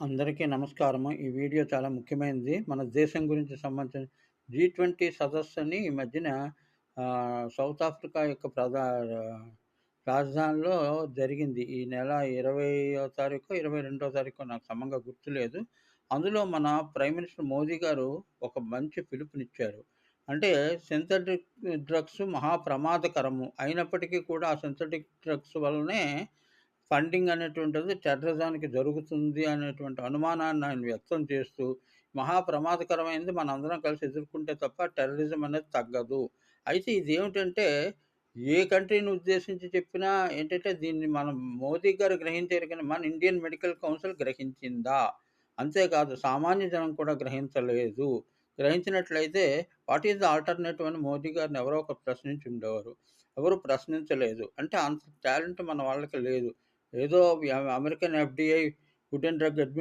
అందరికీ నమస్కారము. ఈ వీడియో చాలా ముఖ్యమైనది. మన దేశం గురించి సంబంధించిన జీ ట్వంటీ సదస్సుని ఈ మధ్యన సౌత్ ఆఫ్రికా యొక్క ప్రధా రాజధానిలో జరిగింది. ఈ నెల ఇరవయో తారీఖు ఇరవై రెండో తారీఖు నాకు సమంగా గుర్తులేదు. అందులో మన ప్రైమ్ మినిస్టర్ మోదీ గారు ఒక మంచి పిలుపునిచ్చారు. అంటే సింథటిక్ డ్రగ్స్ మహా ప్రమాదకరము. అయినప్పటికీ కూడా ఆ సింథటిక్ డ్రగ్స్ వల్లనే ఫండింగ్ అనేటువంటిది టెర్రరిజానికి జరుగుతుంది అనేటువంటి అనుమానాన్ని ఆయన వ్యక్తం చేస్తూ, మహా ప్రమాదకరమైనది మనందరం కలిసి ఎదుర్కొంటే తప్ప టెర్రరిజం అనేది తగ్గదు. అయితే ఇదేమిటంటే, ఏ కంట్రీని ఉద్దేశించి చెప్పినా ఏంటంటే, దీన్ని మనం మోదీ గారు గ్రహించారు కానీ, మన ఇండియన్ మెడికల్ కౌన్సిల్ గ్రహించిందా? అంతేకాదు సామాన్య జనం కూడా గ్రహించలేదు. గ్రహించినట్లయితే వాట్ ఈస్ ద ఆల్టర్‌నేటివ్ అని మోదీ గారిని ఎవరో ఒక ప్రశ్నించి ఉండేవారు. ఎవరు ప్రశ్నించలేదు. అంటే అంత టాలెంట్ మన వాళ్ళకి లేదు. ఏదో American FDI food and drug అడ్మి